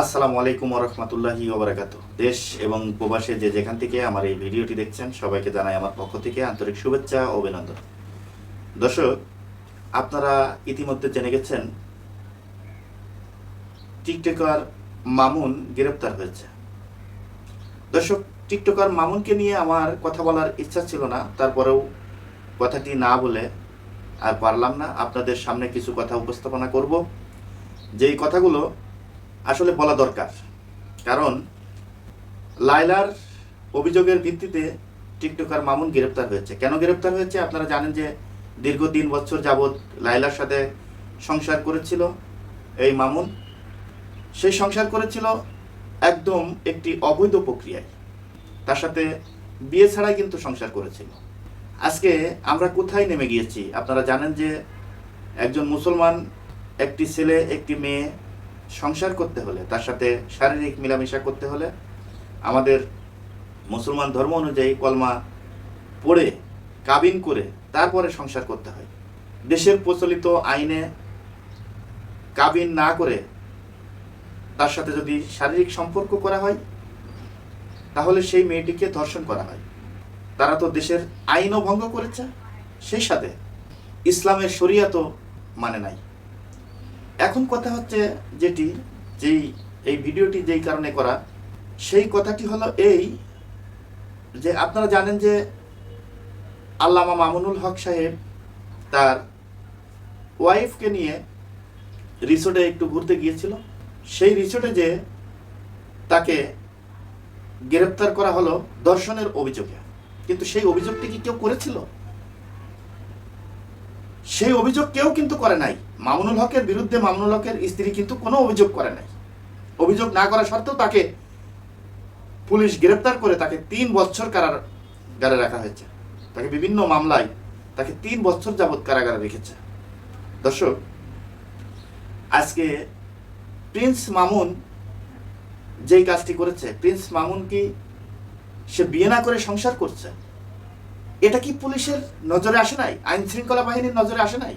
আসসালামু আলাইকুম রহমতুল্লাহি ওবরাকাত দেশ এবং প্রবাসে যে যেখান থেকে আমার এই ভিডিওটি দেখছেন, সবাইকে জানাই আমার পক্ষ থেকে আন্তরিক শুভেচ্ছা অভিনন্দন। দর্শক, আপনারা ইতিমধ্যে জেনে গেছেন, টিকটকার মামুন গ্রেপ্তার হয়েছে। দর্শক, টিকটকার মামুনকে নিয়ে আমার কথা বলার ইচ্ছা ছিল না, তারপরেও কথাটি না বলে আর পারলাম না। আপনাদের সামনে কিছু কথা উপস্থাপনা করব। যেই কথাগুলো আসলে বলা দরকার। কারণ লাইলার অভিযোগের ভিত্তিতে টিকটকার মামুন গ্রেপ্তার হয়েছে। কেন গ্রেপ্তার হয়েছে? আপনারা জানেন যে দীর্ঘ তিন বছর যাবৎ লাইলার সাথে সংসার করেছিল এই মামুন। সেই সংসার করেছিল একদম একটি অবৈধ প্রক্রিয়ায়। তার সাথে বিয়ে ছাড়াই কিন্তু সংসার করেছিল। আজকে আমরা কোথায় নেমে গিয়েছি? আপনারা জানেন যে একজন মুসলমান, একটি ছেলে, একটি মেয়ে সংসার করতে হলে, তার সাথে শারীরিক মেলামেশা করতে হলে আমাদের মুসলমান ধর্ম অনুযায়ী কলমা পড়ে, কাবিন করে তারপরে সংসার করতে হয়। দেশের প্রচলিত আইনে কাবিন না করে তার সাথে যদি শারীরিক সম্পর্ক করা হয়, তাহলে সেই মেয়েটিকে ধর্ষণ করা হয়। তারা তো দেশের আইনও ভঙ্গ করেছে, সেই সাথে ইসলামের শরিয়া তো মানে নাই। এখন কথা হচ্ছে যেটি, যেই, এই ভিডিওটি যেই কারণে করা, সেই কথাটি হলো এই যে আপনারা জানেন যে আল্লামা মামুনুল হক সাহেব তার ওয়াইফকে নিয়ে রিসোর্টে একটু ঘুরতে গিয়েছিল। সেই রিসোর্টে যে তাকে গ্রেপ্তার করা হলো দর্শনের অভিযোগে। কিন্তু সেই অভিযোগটি কি কেউ করেছিল? সেই অভিযোগ কেউ কিন্তু করে নাই। মামুনুল হকের বিরুদ্ধে মামুনুল হকের স্ত্রী কিন্তু কোনো অভিযোগ করে নাই। অভিযোগ না করা সত্ত্বেও তাকে পুলিশ গ্রেপ্তার করে তাকে তিন বছর কারাগারে রাখা হয়েছে। তাকে বিভিন্ন মামলায় তাকে তিন বছর যাবৎ কারাগারে রেখেছে। দর্শক, আজকে প্রিন্স মামুন যেই কাজটি করেছে, প্রিন্স মামুন কি সে বিয়ে না করে সংসার করছে? এটা কি পুলিশের নজরে আসে নাই? আইন শৃঙ্খলা বাহিনীর নজরে আসে নাই?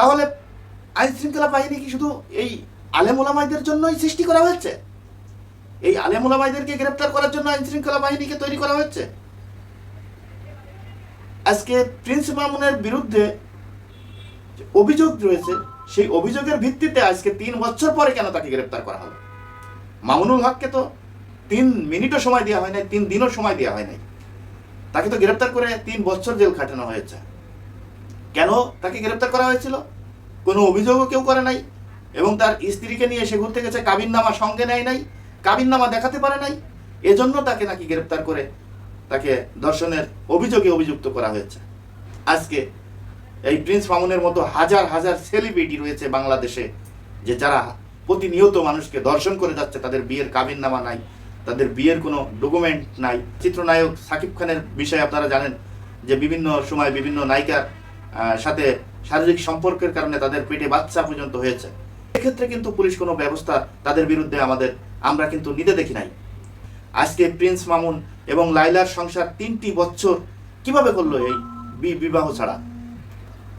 তাহলে আইন শৃঙ্খলা বাহিনী কি শুধু এই আলেমোলামাইদের জন্যই সৃষ্টি করা হয়েছে? এই আলেমোলামাইদেরকে গ্রেপ্তার করার জন্য আইন শৃঙ্খলা বাহিনীকে তৈরি করা হয়েছে? আজকে প্রিন্স মামুনের বিরুদ্ধে অভিযোগ রয়েছে, সেই অভিযোগের ভিত্তিতে আজকে তিন বছর পরে কেন তাকে গ্রেপ্তার করা হলো? মামুনুল হককে তো তিন মিনিটও সময় দেওয়া হয় নাই, তিন দিনও সময় দেওয়া হয় নাই। তাকে তো গ্রেপ্তার করে তিন বছর জেল খাটানো হয়েছে। কেন তাকে গ্রেপ্তার করা হয়েছিল? কোনো অভিযোগও কেউ করে নাই। এবং তার স্ত্রীকে নিয়ে সে ঘুরতে গেছে কাবিননামা সঙ্গে নেয় নাই, কাবিননামা দেখাতে পারে নাই। এজন্য তাকে নাকি গ্রেপ্তার করে তাকে ধর্ষণের অভিযোগে অভিযুক্ত করা হয়েছে। আজকে এই প্রিন্স মামুনের মতো হাজার হাজার সেলিব্রিটি রয়েছে বাংলাদেশে, যে যারা প্রতিনিয়ত মানুষকে দর্শন করে যাচ্ছে, তাদের বিয়ের কাবিননামা নাই, তাদের বিয়ের কোনো ডকুমেন্ট নাই। চিত্রনায়ক সাকিব খানের বিষয়ে আপনারা জানেন যে বিভিন্ন সময় বিভিন্ন নায়িকার সাথে শারীরিক সম্পর্কের কারণে তাদের পেটে বাচ্চা পর্যন্ত হয়েছে। এক্ষেত্রে কিন্তু পুলিশ কোনো ব্যবস্থা তাদের বিরুদ্ধে আমাদের, আমরা কিন্তু নিতে দেখি নাই। আজকে প্রিন্স মামুন এবং লাইলার সংসার তিনটি বছর কীভাবে করল এই বিবাহ ছাড়া?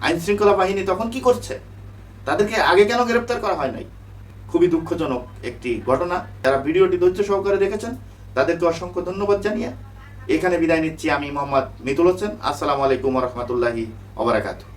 আইন শৃঙ্খলা বাহিনী তখন কি করছে? তাদেরকে আগে কেন গ্রেপ্তার করা হয় নাই? খুবই দুঃখজনক একটি ঘটনা। যারা ভিডিওটি ধৈর্য সহকারে দেখেছেন, তাদেরকে অসংখ্য ধন্যবাদ জানিয়ে এখানে বিদায় নিচ্ছি আমি মোহাম্মদ মিতুল হোসেন। আসসালামু আলাইকুম রহমতুল্লাহি ওবরাকাতু